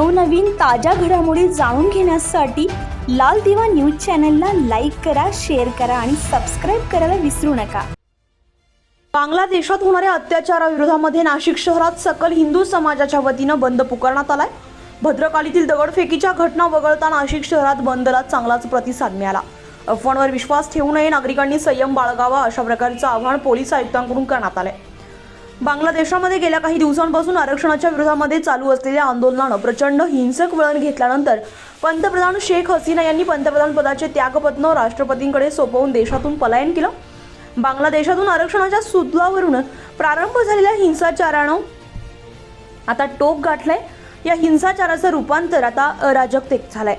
नवनवीन ताज्या घडामोडी जाणून घेण्यासाठी लाल दिवा न्यूज चॅनलला लाईक करा शेअर करा आणि सबस्क्राईब करायला विसरू नका. बांगलादेशात होणाऱ्या अत्याचाराविरोधामध्ये नाशिक शहरात सकल हिंदू समाजाच्या वतीनं बंद पुकारण्यात आलाय. भद्रकालीतील दगडफेकीच्या घटना वगळता नाशिक शहरात बंदला चांगलाच प्रतिसाद मिळाला. अफवांवर विश्वास ठेवू नये नागरिकांनी संयम बाळगावा अशा प्रकारचं आव्हान पोलीस आयुक्तांकडून करण्यात आलंय. बांगलादेशामध्ये गेल्या काही दिवसांपासून आरक्षणाच्या विरोधामध्ये चालू असलेल्या आंदोलनानं प्रचंड हिंसक वळण घेतल्यानंतर पंतप्रधान शेख हसीना यांनी पंतप्रधान पदाचे त्यागपत्र राष्ट्रपतींकडे सोपवून देशातून पलायन केलं. बांगलादेशातून आरक्षणाच्या सुद्लावरून प्रारंभ झालेल्या हिंसाचारानं आता टोक गाठलंय. या हिंसाचाराचं रूपांतर आता अराजकतेत झालंय.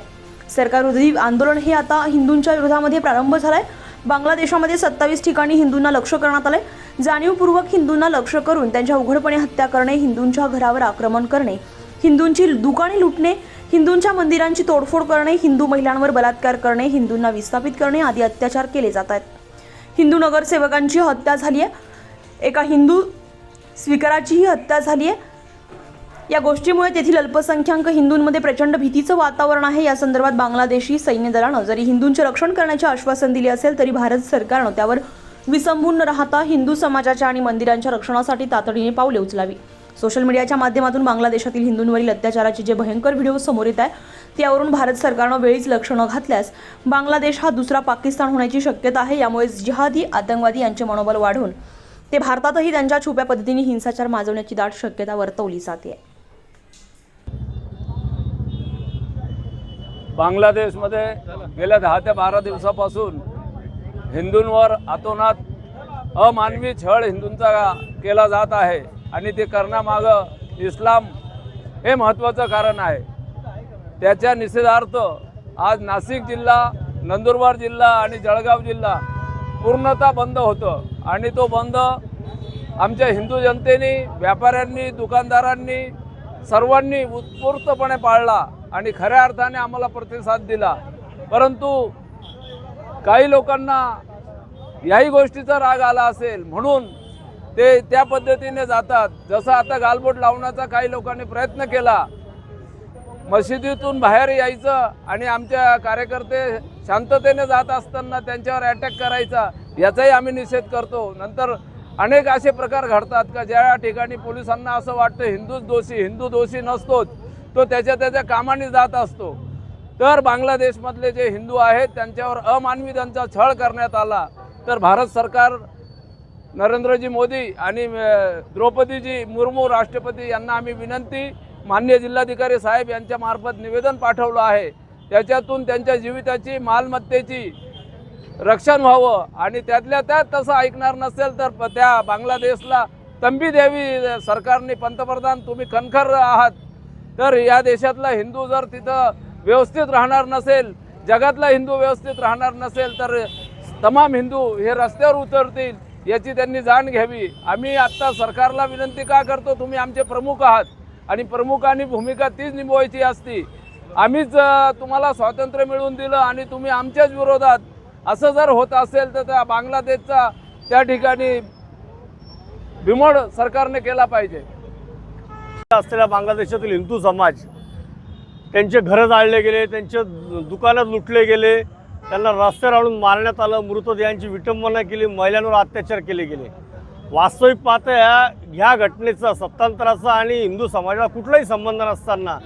सरकारविरोधी आंदोलन हे आता हिंदूंच्या विरोधामध्ये प्रारंभ झालाय. बांगलादेशामध्ये सत्तावीस ठिकाणी हिंदूंना लक्ष करण्यात आलंय. जाणीवपूर्वक हिंदूंना लक्ष करून त्यांच्या उघडपणे हत्या करणे हिंदूंच्या घरावर आक्रमण करणे हिंदूंची दुकाने लुटणे हिंदूंच्या मंदिरांची तोडफोड करणे हिंदू महिलांवर बलात्कार करणे हिंदूंना विस्थापित करणे आदी अत्याचार केले जात आहेत. हिंदू नगरसेवकांची हत्या झाली आहे एका हिंदू स्वीकाराचीही हत्या झाली आहे या गोष्टीमुळे तेथील अल्पसंख्याक हिंदूंमध्ये प्रचंड भीतीचं वातावरण आहे. या संदर्भात बांगलादेशी सैन्य दलानं जरी हिंदूंचे रक्षण करण्याचे आश्वासन दिले असेल तरी भारत सरकारनं त्यावर विसंबून न राहता हिंदू समाजाच्या आणि मंदिरांच्या रक्षणासाठी तातडीने पावले उचलावी. सोशल मीडियाच्या माध्यमातून बांगलादेशातील हिंदूंवरील अत्याचाराचे जे भयंकर व्हिडिओ समोर येत आहे त्यावरून भारत सरकारनं वेळीच लक्ष न घातल्यास बांगलादेश हा दुसरा पाकिस्तान होण्याची शक्यता आहे यामुळे जिहादी आतंकवादी यांचे मनोबल वाढून ते भारतातही त्यांच्या छुप्या पद्धतीने हिंसाचार माजवण्याची दाट शक्यता वर्तवली जाते. बांगलादेशमध्ये गेल्या दहा ते बारा दिवसापासून हिंदूंवर अतोनात अमानवी छळ हिंदूंचा केला जात आहे आणि ते करण्यामागं इस्लाम हे महत्त्वाचं कारण आहे. त्याच्या निषेधार्थ आज नाशिक जिल्हा नंदुरबार जिल्हा आणि जळगाव जिल्हा पूर्णतः बंद होतं आणि तो बंद आमच्या हिंदू जनतेने व्यापाऱ्यांनी दुकानदारांनी सर्वांनी उत्स्फूर्तपणे पाळला आणि खऱ्या अर्थाने आम्हाला प्रतिसाद दिला. परंतु काही लोकांना याही गोष्टीचा राग आला असेल. म्हणून ते त्या पद्धतीने जातात. जसं आता गालबोट लावण्याचा काही लोकांनी प्रयत्न केला मशिदीतून बाहेर यायचं आणि आमच्या कार्यकर्ते शांततेने जात असताना त्यांच्यावर अटॅक करायचा याचाही आम्ही निषेध करतो. नंतर अनेक असे प्रकार घडतात का ज्या ठिकाणी पोलिसांना असं वाटतं हिंदूच दोषी हिंदू दोषी नसतोच तो त्याच्या त्याच्या कामाने जात असतो. तर बांगलादेशमधले जे हिंदू आहेत त्यांच्यावर अमानवी त्यांचा छळ करण्यात आला. तर भारत सरकार नरेंद्रजी मोदी आणि द्रौपदीजी मुर्मू राष्ट्रपती यांना आम्ही विनंती मान्य जिल्हाधिकारी साहेब यांच्यामार्फत निवेदन पाठवलं आहे. त्याच्यातून त्यांच्या जीविताची मालमत्तेची रक्षण व्हावं आणि त्यातल्या त्यात तसं ऐकणार नसेल तर प- त्या बांगलादेशला तंबी द्यावी सरकारने पंतप्रधान तुम्ही कणखर आहात. तर या देशातला हिंदू जर तिथं व्यवस्थित राहणार नसेल जगातला हिंदू व्यवस्थित राहणार नसेल तर तमाम हिंदू हे रस्त्यावर उतरतील याची त्यांनी जाण घ्यावी. आम्ही आत्ता सरकारला विनंती का करतो तुम्ही आमचे प्रमुख आहात. आणि प्रमुखांनी भूमिका तीच निभवायची असती. आम्हीच तुम्हाला स्वातंत्र्य मिळवून दिलं आणि तुम्ही आमच्याच विरोधात. असं जर होत असेल तर त्या बांगलादेशचा त्या ठिकाणी बिमोड सरकारने केला पाहिजे. असलेल्या बांगलादेशातील हिंदू समाज त्यांचे घरं जाळले गेले त्यांचे दुकानं लुटले गेले त्यांना रस्त्यावर आणून मारण्यात आलं मृतदेहांची विटंबना केली महिलांवर अत्याचार केले गेले. वास्तविक पाहता ह्या ह्या घटनेचा सत्तांतराचा आणि हिंदू समाजाला कुठलाही संबंध नसताना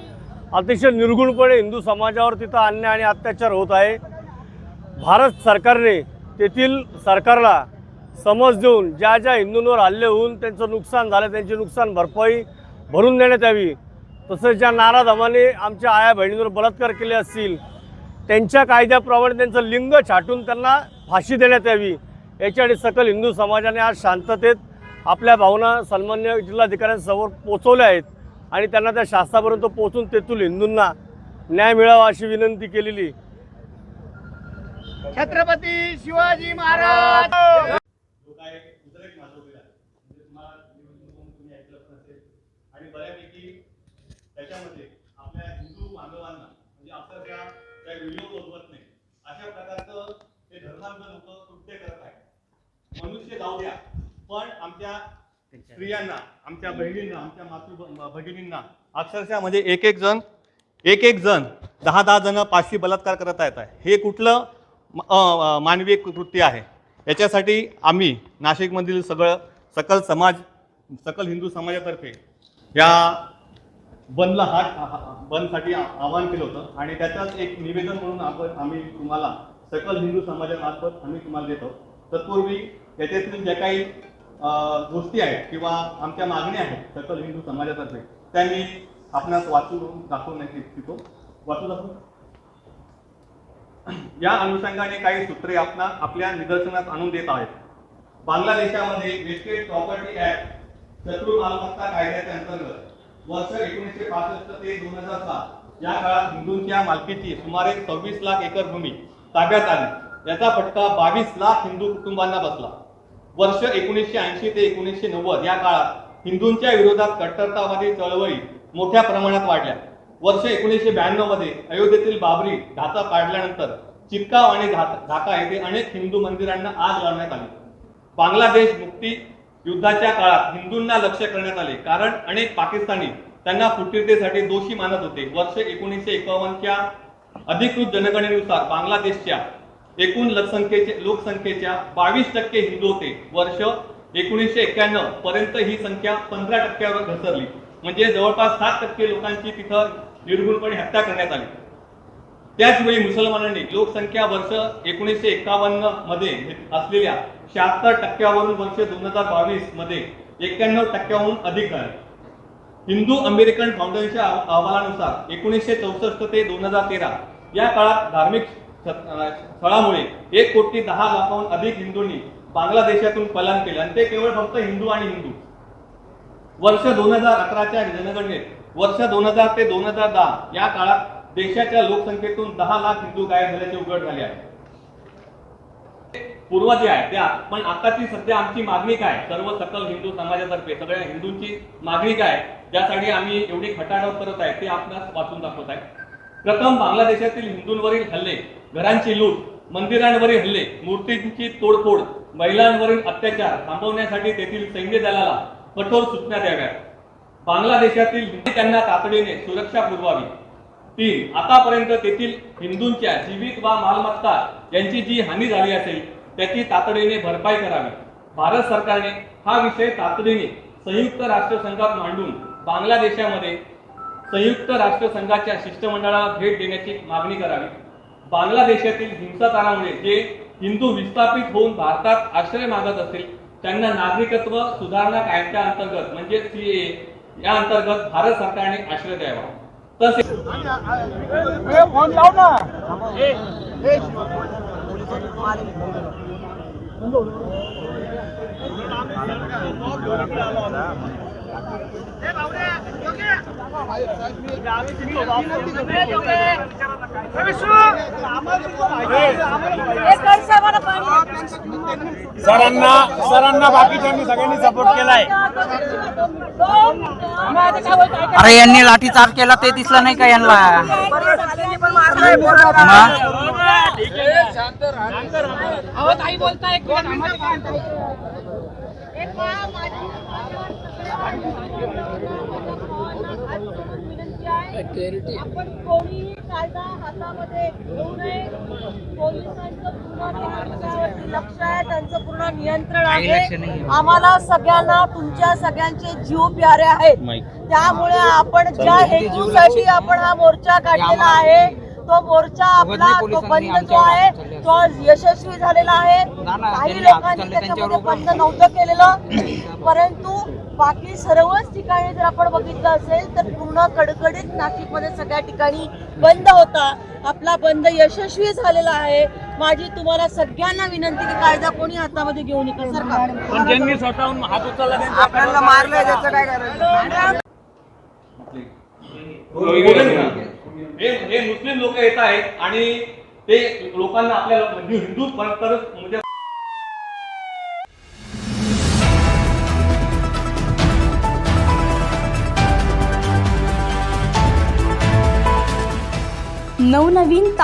अतिशय निर्गुणपणे हिंदू समाजावर तिथं अन्याय आणि अत्याचार होत आहे. भारत सरकारने तेथील सरकारला समज देऊन ज्या ज्या हिंदूंवर हल्ले होऊन त्यांचं नुकसान झालं त्यांची नुकसान भरपाई भरून देण्यात यावी. तसंच ज्या नाराधमाने आमच्या आया बहिणींवर बलात्कार केले असतील त्यांच्या कायद्याप्रमाणे त्यांचं लिंग छाटून त्यांना फाशी देण्यात यावी. याच्यासाठी सकल हिंदू समाजाने आज शांततेत आपल्या भावना सन्मान्य जिल्हाधिकाऱ्यांसमोर पोचवल्या आहेत आणि त्यांना त्या शास्त्रापर्यंत पोचून तेथील हिंदूंना न्याय मिळावा अशी विनंती केलेली. छत्रपती शिवाजी महाराज! म्हणजे आणि बऱ्यापैकी त्याच्यामध्ये आपल्या हिंदू बांधवांना काही व्हिडिओ पोहोचवत नाही. अशा प्रकारचं ते धर्मांध लोक कृत्य करत आहेत मनुष्य जाऊ द्या पण आमच्या स्त्रियांना आमच्या बहिणींना आमच्या मातृ भगिनींना अक्षरशः म्हणजे एक एक जण एक एक जण दहा दहा जण पाचशे बलात्कार करत आहेत. हे कुठलं म- मानवी कृत्य आहे? याच्यासाठी आम्ही नाशिकमधील सगळं सकल समाज सकल हिंदू समाजातर्फे या बंदला हात बंदसाठी आवाहन केलं होतं. आणि त्याचाच एक निवेदन म्हणून आपण आम्ही तुम्हाला सकल हिंदू समाजामार्फत आम्ही तुम्हाला देतो. तत्पूर्वी याच्यातील ज्या काही गोष्टी आहेत किंवा आमच्या मागण्या आहेत सकल हिंदू समाजातर्फे त्या मी आपणास वाचून दाखवण्याची इच्छितो. वाचू दाखवू? या अनुषंगाने काही सूत्रे आपणा आपल्या निदर्शनास आणून देत आहेत. बांगलादेशामध्ये वेस्टेड प्रॉपर्टी ऍक्ट शत्रू मालमत्ता कायद्याच्या अंतर्गत वर्ष एकोणीसशे पासष्ट ते दोन हजार सात. या काळात हिंदूंच्या मालकीची सुमारे सव्वीस लाख एकर भूमी ताब्यात आली. याचा फटका बावीस लाख हिंदू कुटुंबांना बसला. वर्ष एकोणीसशे ऐंशी ते एकोणीसशे नव्वद या काळात हिंदूंच्या विरोधात कट्टरतावादी चळवळी मोठ्या प्रमाणात वाढल्या. वर्ष एकोणीसशे ब्याण्णवमध्ये अयोध्येतील बाबरी ढाचा पाडल्यानंतर चिपकाव आणि ढा- ढाका येथे अनेक हिंदू मंदिरांना आग लावण्यात आली. बांगलादेश मुक्ती युद्धाच्या काळात हिंदूंना लक्ष करण्यात आले. कारण अनेक पाकिस्तानी त्यांना फुटीरतेसाठी दोषी मानत होते. वर्ष एकोणीसशे एकावन्नच्या अधिकृत जनगणनेनुसार बांगलादेशच्या एकूण लोकसंख्येचे लोकसंख्येच्या बावीस टक्के हिंदू होते. वर्ष एकोणीसशे एक्क्याण्णव पर्यंत ही संख्या पंधरा टक्क्यावर घसरली. म्हणजे जवळपास सात टक्के लोकांची तिथं निर्गुणपणे हत्या करण्यात आली. त्याचवेळी मुसलमानांनी लोकसंख्या वर्ष एकोणीसशे एकावन्नमध्ये असलेल्या शहात्तर टक्क्यावरून वर्ष दोन हजार बावीसमध्ये एक्क्याण्णव टक्क्याहून अधिक झाले. हिंदू अमेरिकन फाउंडेशनच्या अहवालानुसार एकोणीसशे चौसष्ट ते दोन हजार तेरा या काळात धार्मिक स्थळामुळे एक कोटी दहा लाखाहून अधिक हिंदूंनी बांगलादेशातून पलायन केले आणि ते केवळ फक्त हिंदू आणि हिंदू. वर्ष दोन हजार अकराच्या जनगणनेत वर्ष दोन हजार ते दोन हजार दहा या काळात देशाच्या लोकसंख्येतून दहा लाख हिंदू गायब झाल्याचे उघड झाले आहे. पूर्व जे आहे त्या पण आताची सध्या आमची मागणी काय? सर्व सकल हिंदू समाजातर्फे सगळ्या हिंदूंची मागणी काय ज्यासाठी आम्ही एवढी खटाटोप करत आहे ते आपणास वाचून दाखवत आहे. प्रथम बांगलादेशातील हिंदूंवरील हल्ले घरांची लूट मंदिरांवरील हल्ले मूर्तींची तोडफोड महिलांवरील अत्याचार थांबवण्यासाठी तेथील सैन्य दलाला कठोर सूचना द्याव्यात. बांगलादेशातील हिंदू त्यांना तातडीने सुरक्षा पुरवावी तीन आतापर्यंत तेथील हिंदूंच्या जीवित वा मालमत्ता यांची जी हानी झाली असेल त्याची तातडीने भरपाई करावी. भारत सरकारने हा विषय तातडीने संयुक्त राष्ट्रसंघात मांडून बांगलादेशामध्ये संयुक्त राष्ट्रसंघाच्या शिष्टमंडळाला भेट देण्याची मागणी करावी. बांगलादेशातील हिंसाचारामुळे जे हिंदू विस्थापित होऊन भारतात आश्रय मागत असेल त्यांना नागरिकत्व सुधारणा कायद्याच्या अंतर्गत म्हणजे ए या अंतर्गत भारत सरकारने आश्रय द्यावा. तसेच सरांना सरांना बाकीच्यांनी सगळ्यांनी सपोर्ट केलाय. अरे यांनी लाठीचार्ज केला ते दिसलं नाही का यांना? आपण कोणीही कायदा हातामध्ये घेऊ नये पोलिसांचं पूर्ण त्यावरती लक्ष आहे त्यांचं पूर्ण नियंत्रण आहे. आम्हाला सगळ्यांना तुमच्या सगळ्यांचे जीव प्यारे आहेत. त्यामुळे आपण ज्या हेतूसाठी आपण हा मोर्चा काढलेला आहे तो मोर्चा आपला तो बंद जो आहे. तो यशस्वी झालेला आहे. काही लोकांनी त्याच्यामध्ये बंद नव्हतं केलेलं. परंतु बाकी सर्वच ठिकाणी जर आपण बघितलं असेल तर पूर्ण कडकडीत नाशिकमध्ये सगळ्या ठिकाणी बंद होता. आपला बंद यशस्वी झालेला आहे. माझी तुम्हाला सगळ्यांना विनंती की कायदा कोणी हातामध्ये घेऊ नका सरकार आपल्याला मुस्लिम लोक येत आहेत आणि ते लोकांना आपल्या म्हणजे हिंदू परत म्हणजे नवनवीन